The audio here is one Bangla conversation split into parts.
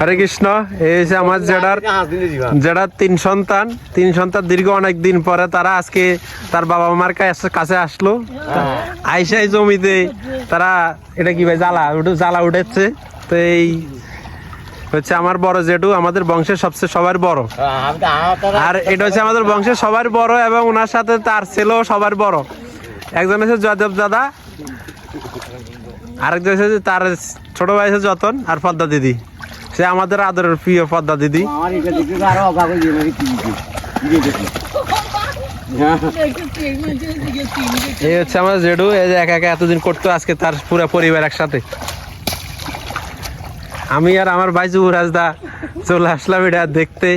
হরে কৃষ্ণ এই হচ্ছে আমার জেডার যারা তিন সন্তান তিন সন্তান দীর্ঘ অনেক দিন পরে তারা আজকে তার বাবা মার কাছে- কাছে আসলো। আইসাই জমিতে তারা এটা কি ভাই জ্বালা উঠে জ্বালা উঠেছে। তো এই হচ্ছে আমার বড় জেঠু আমাদের বংশের সবচেয়ে সবার বড়। আর এটা হচ্ছে আমাদের বংশের সবার বড় এবং ওনার সাথে তার ছেলেও সবার বড়। একজন হচ্ছে জয়দেব দাদা আরেকজন হচ্ছে তার ছোট ভাই হচ্ছে যতন আর পদ্মা দিদি। সে আমাদের আদরের প্রিয় পদ্মা দিদি। হয়ে। এই হচ্ছে আমার জেডু এই যে একা একা এতদিন করতো আজকে তার পুরো পরিবার একসাথে। আমি আর আমার ভাই যুবরাজ দা চলে আসলাম এটা দেখতে।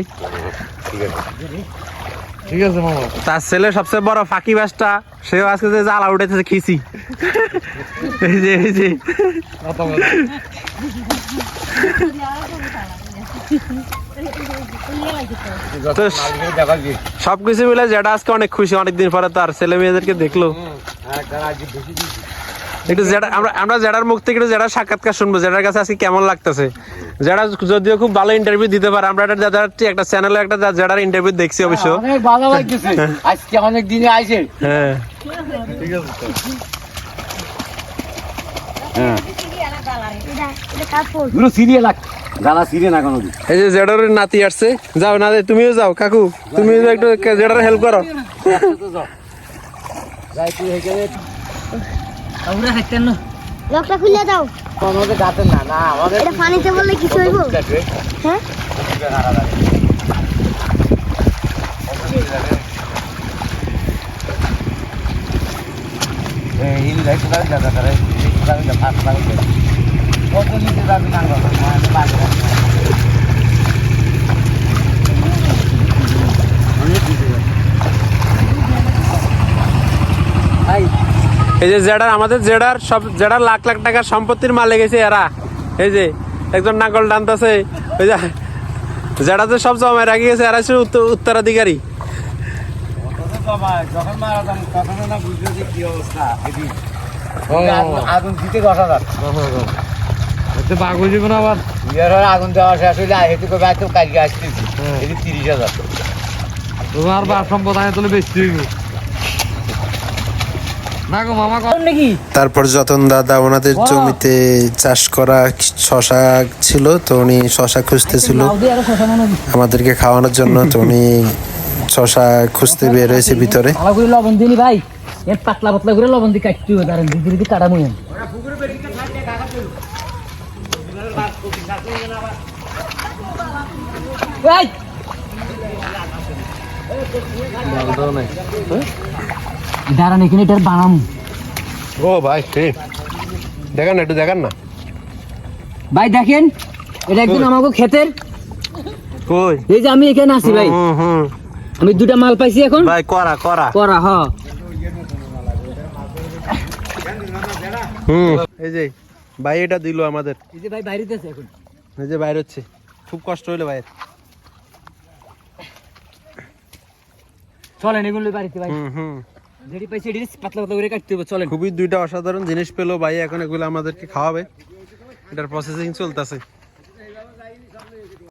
ঠিক আছে মামা। তার ছেলে সবচেয়ে বড় ফাঁকি বাসটা সেও আজকে যে জ্বালা উঠেছে খিসি এই যে এই যে। সবকিছু মিলে যেটা আজকে অনেক খুশি অনেকদিন পরে তার ছেলে মেয়েদেরকে দেখল। একটু যেটা আমরা আমরা জেডার মুখ থেকে একটু জেডার সাক্ষাৎকার শুনব। জেডার কাছে আজকে কেমন লাগতেছে? জেডা যদিও খুব ভালো ইন্টারভিউ দিতে পারে আমরা একটা জেডার একটা চ্যানেলে একটা জেডার ইন্টারভিউ দেখছি অবশ্য। অনেক ভালো লাগতেছে। আজকে অনেক দিনে আইছে। হ্যাঁ। হ্যাঁ। এটা এটা পুরো সিরিয়ে লাগ গালা সিরিয়ে না কোনো এই যে জেডার নাতি আসছে। যাও না তুমিও যাও কাকু। তুমিও একটু জেডার হেল্প করো। যাই তুই এখানে আমরা হাঁটতেন না। লকটা খুলে দাও। আমাদের গাতে না না আমাদের এটা পানিতে বললে কিছু হইব? হ্যাঁ? হিল লাইট লাইট দাদা করে দাদা দাদা ফাস্ট লাগে কত নিতে যাবি না এই যে জেডার আমাদের জেডার সব জেডার লাখ লাখ টাকার সম্পত্তির মালিক গেছে এরা। এই যে একজন নাকল টানতেছে। ওই যে জেডা যে সব জমায় রাখি গেছে এরা হচ্ছে উত্তরাধিকারী। যখন মারা যাম তখন না বুঝলো যে কি অবস্থা এটি আগুন দিতে দশ হাজার এতে বাঘ হয়ে যাবে না আবার। হয়ে আগুন দেওয়া শেষ হইলে হেতু কালকে আসতেছি। এটি তিরিশ হাজার। তোমার বা সম্পদ আয় তাহলে বেশি হইব। তারপর যতন দাদা ওনাদের জমিতে চাষ করা শশা ছিল তো উনি শশা খুঁজতেছিল। আমাদেরকে খাওয়ানোর জন্য তো উনি শশা খুঁজতে বের হয়েছে ভিতরে। লবণ দিনি ভাই। এর পাতলা পাতলা করে লবণ দিয়ে কাটতে হবে দাঁড়ান দিদি দিদি কাটা এই! দাঁড়ান এখানে এটার বানাম। ও ভাই দেখান একটু দেখান না। ভাই দেখেন এটা একদিন আমাকে ক্ষেতের। কই? এই যে আমি এখানে আছি ভাই। আমি দুটা মাল পাইছি এখন। ভাই করা করা। করা হ। হুম। এই যে ভাই এটা দিল আমাদের। এই যে ভাই বাইরেতে আছে এখন। এই যে বাইরে হচ্ছে। খুব কষ্ট হইল ভাইয়ের। চলেন এগুলো বাড়িতে ভাই। হুম হুম। যেটি পাইছি এটি পাতলা পাতলা করে কাটতে হবে, চলেন। খুবই দুইটা অসাধারণ জিনিস পেল ভাই, এখন এগুলো আমাদেরকে খাওয়াবে। এটার প্রসেসিং চলতেছে।